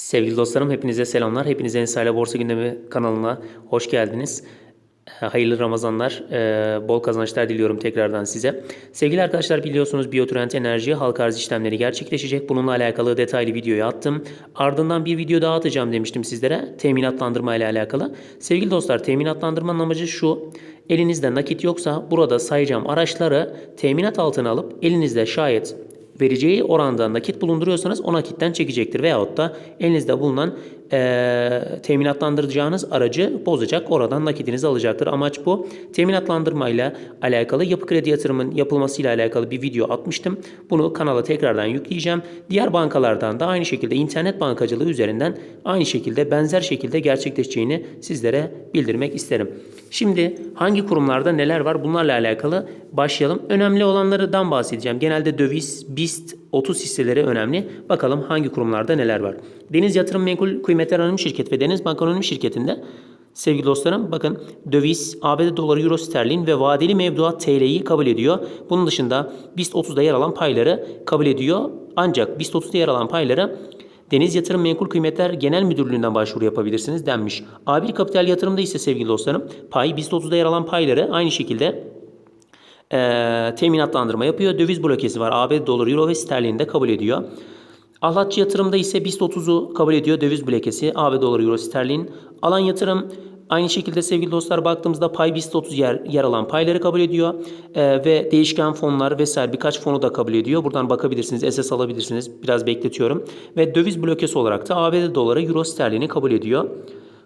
Sevgili dostlarım hepinize selamlar. Hepinize Ensayla Borsa Gündemi kanalına hoş geldiniz. Ee, Hayırlı Ramazanlar, ee, bol kazançlar diliyorum tekrardan size. Sevgili arkadaşlar biliyorsunuz Biotrend Enerji halka arz işlemleri gerçekleşecek. Bununla alakalı detaylı videoyu attım. Ardından bir video daha atacağım demiştim sizlere teminatlandırma ile alakalı. Sevgili dostlar teminatlandırmanın amacı şu. Elinizde nakit yoksa burada sayacağım araçları teminat altına alıp elinizde şayet vereceği oranda nakit bulunduruyorsanız o nakitten çekecektir. Veyahut da elinizde bulunan eee teminatlandıracağınız aracı bozacak oradan nakitinizi alacaktır. Amaç bu. Teminatlandırmayla alakalı yapı kredi yatırımın yapılmasıyla alakalı bir video atmıştım. Bunu kanala tekrardan yükleyeceğim. Diğer bankalardan da aynı şekilde internet bankacılığı üzerinden aynı şekilde benzer şekilde gerçekleşeceğini sizlere bildirmek isterim. Şimdi hangi kurumlarda neler var bunlarla alakalı başlayalım. Önemli olanlardan bahsedeceğim. Genelde döviz, BIST, 30 hisseleri önemli. Bakalım hangi kurumlarda neler var. Deniz Yatırım Menkul Kıymetler Anonim Şirketi ve Deniz Bank Anonim Şirketi'nde sevgili dostlarım bakın döviz, ABD doları, euro sterlin ve vadeli mevduat TL'yi kabul ediyor. Bunun dışında BIST 30'da yer alan payları kabul ediyor. Ancak BIST 30'da yer alan payları Deniz Yatırım Menkul Kıymetler Genel Müdürlüğü'nden başvuru yapabilirsiniz denmiş. A1 Kapital Yatırım'da ise sevgili dostlarım pay BIST 30'da yer alan payları aynı şekilde e, teminatlandırma yapıyor. Döviz blokesi var. ABD doları, euro ve sterlin de kabul ediyor. Ahlatçı yatırımda ise BIST 30'u kabul ediyor. Döviz blokesi ABD doları, euro, sterlin. Alan yatırım aynı şekilde sevgili dostlar baktığımızda pay BIST 30 yer, yer alan payları kabul ediyor. E, ve değişken fonlar vesaire birkaç fonu da kabul ediyor. Buradan bakabilirsiniz, SS alabilirsiniz. Biraz bekletiyorum. Ve döviz blokesi olarak da ABD doları, euro, sterlini kabul ediyor.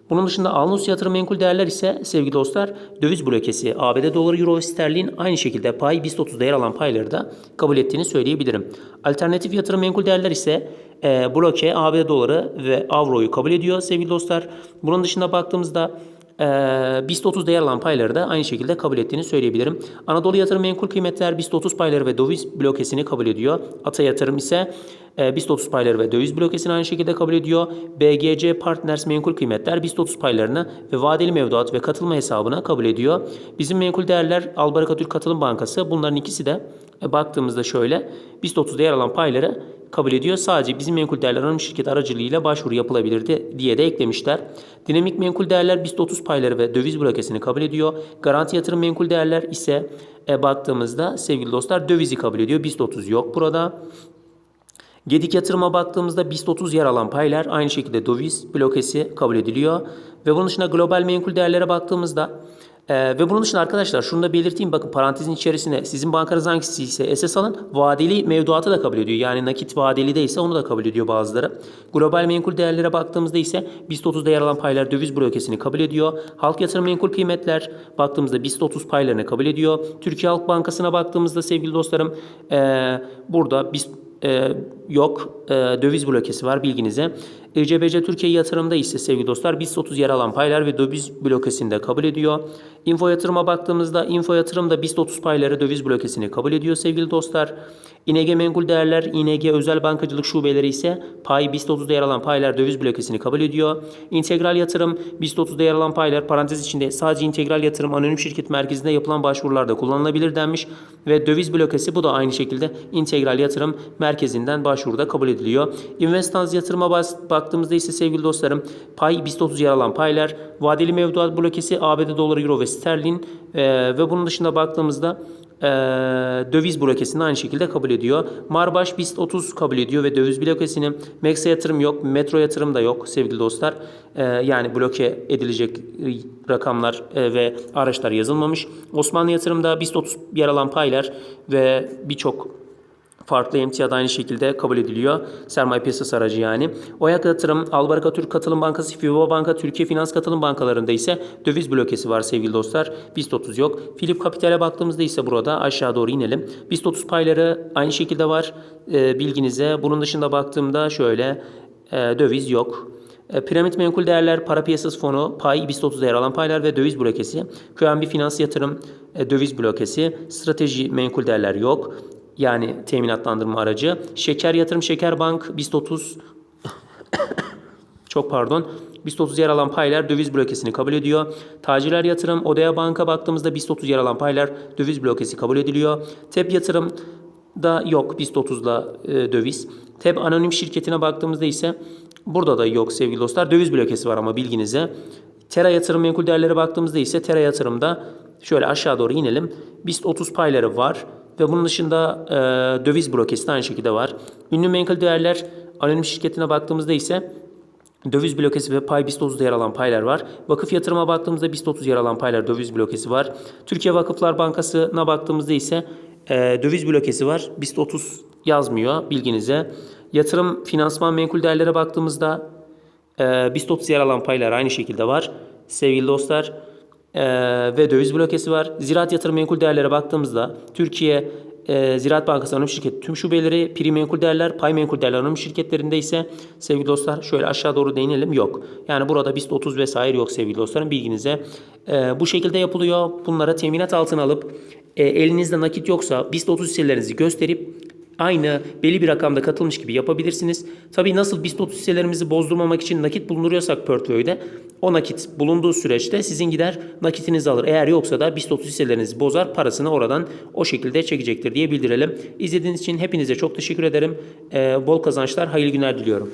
Bunun dışında Alnus yatırım menkul değerler ise sevgili dostlar döviz blokesi ABD doları, euro ve sterlin aynı şekilde pay BIST 30'da yer alan payları da kabul ettiğini söyleyebilirim. Alternatif yatırım menkul değerler ise e, bloke ABD doları ve avroyu kabul ediyor sevgili dostlar. Bunun dışında baktığımızda e, BIST 30'da yer alan payları da aynı şekilde kabul ettiğini söyleyebilirim. Anadolu Yatırım Menkul Kıymetler BIST 30 payları ve döviz blokesini kabul ediyor. Ata Yatırım ise e, BIST 30 payları ve döviz blokesini aynı şekilde kabul ediyor. BGC Partners Menkul Kıymetler BIST 30 paylarını ve vadeli mevduat ve katılma hesabına kabul ediyor. Bizim menkul değerler Albaraka Türk Katılım Bankası bunların ikisi de e, baktığımızda şöyle BIST 30'da yer alan payları kabul ediyor. Sadece bizim menkul değerler anonim şirket aracılığıyla başvuru yapılabilirdi diye de eklemişler. Dinamik menkul değerler BIST 30 payları ve döviz blokesini kabul ediyor. Garanti yatırım menkul değerler ise e, baktığımızda sevgili dostlar dövizi kabul ediyor. BIST 30 yok burada. Gedik yatırıma baktığımızda BIST 30 yer alan paylar aynı şekilde döviz blokesi kabul ediliyor. Ve bunun dışında global menkul değerlere baktığımızda ee, ve bunun dışında arkadaşlar şunu da belirteyim bakın parantezin içerisine sizin bankanız hangisi ise SS alın vadeli mevduatı da kabul ediyor. Yani nakit vadeli değilse onu da kabul ediyor bazıları. Global menkul değerlere baktığımızda ise BIST 30'da yer alan paylar döviz blokesini kabul ediyor. Halk yatırım menkul kıymetler baktığımızda BIST 30 paylarını kabul ediyor. Türkiye Halk Bankası'na baktığımızda sevgili dostlarım ee, burada BIST e, yok. E, döviz blokesi var bilginize. İCBC Türkiye yatırımda ise sevgili dostlar BIST 30 yer alan paylar ve döviz blokesini de kabul ediyor. Info yatırıma baktığımızda info yatırımda BIST 30 payları döviz blokesini kabul ediyor sevgili dostlar. İNG Menkul Değerler, İNG Özel Bankacılık Şubeleri ise pay BIST 30'da yer alan paylar döviz blokesini kabul ediyor. İntegral yatırım BIST 30'da yer alan paylar parantez içinde sadece integral yatırım anonim şirket merkezinde yapılan başvurularda kullanılabilir denmiş ve döviz blokesi bu da aynı şekilde integral yatırım merkezinden başvuruda kabul ediliyor. Investans yatırıma baktığımızda ise sevgili dostlarım pay BIST 30 yer alan paylar, vadeli mevduat blokesi ABD doları, euro ve sterlin e, ve bunun dışında baktığımızda e, döviz blokesini aynı şekilde kabul ediyor. Marbaş BIST 30 kabul ediyor ve döviz blokesini Mexa yatırım yok, Metro yatırım da yok sevgili dostlar. E, yani bloke edilecek rakamlar e, ve araçlar yazılmamış. Osmanlı yatırımda BIST 30 yer alan paylar ve birçok farklı emtia da aynı şekilde kabul ediliyor. Sermaye piyasası aracı yani. Oyak Yatırım, Albaraka Türk Katılım Bankası, FIBA Banka, Türkiye Finans Katılım Bankalarında ise döviz blokesi var sevgili dostlar. BIST 30 yok. Philip Kapital'e baktığımızda ise burada aşağı doğru inelim. BIST 30 payları aynı şekilde var. E, bilginize. Bunun dışında baktığımda şöyle e, döviz yok. E, Piramit Menkul Değerler Para Piyasası Fonu, pay, BIST 30'da yer alan paylar ve döviz blokesi. QNB Finans Yatırım, e, döviz blokesi. Strateji Menkul Değerler yok yani teminatlandırma aracı. Şeker Yatırım Şeker Bank BIST 30 çok pardon. BIST 30 yer alan paylar döviz blokesini kabul ediyor. Tacirler Yatırım Odea Bank'a baktığımızda BIST 30 yer alan paylar döviz blokesi kabul ediliyor. TEP Yatırım da yok BIST 30'la e, döviz. TEB anonim şirketine baktığımızda ise burada da yok sevgili dostlar. Döviz blokesi var ama bilginize. Tera yatırım menkul değerlere baktığımızda ise Tera yatırımda şöyle aşağı doğru inelim. BIST 30 payları var ve bunun dışında e, döviz blokesi de aynı şekilde var. Ünlü menkul değerler anonim şirketine baktığımızda ise Döviz blokesi ve pay BIST 30'da yer alan paylar var. Vakıf yatırıma baktığımızda BIST 30 yer alan paylar döviz blokesi var. Türkiye Vakıflar Bankası'na baktığımızda ise e, döviz blokesi var. BIST 30 yazmıyor bilginize. Yatırım finansman menkul değerlere baktığımızda e, BIST 30 yer alan paylar aynı şekilde var. Sevgili dostlar e, ve döviz blokesi var. Ziraat yatırım menkul değerlere baktığımızda Türkiye e, Ziraat Bankası Anonim Şirketi tüm şubeleri, pri menkul değerler, pay menkul değerler anonim şirketlerinde ise sevgili dostlar şöyle aşağı doğru değinelim yok. Yani burada BIST 30 vesaire yok sevgili dostlarım bilginize. E, bu şekilde yapılıyor. Bunlara teminat altına alıp e, elinizde nakit yoksa BIST 30 hisselerinizi gösterip aynı belli bir rakamda katılmış gibi yapabilirsiniz. Tabii nasıl BIST 30 hisselerimizi bozdurmamak için nakit bulunduruyorsak portföyde o nakit bulunduğu süreçte sizin gider nakitinizi alır. Eğer yoksa da BIST 30 hisselerinizi bozar parasını oradan o şekilde çekecektir diye bildirelim. İzlediğiniz için hepinize çok teşekkür ederim. Ee, bol kazançlar, hayırlı günler diliyorum.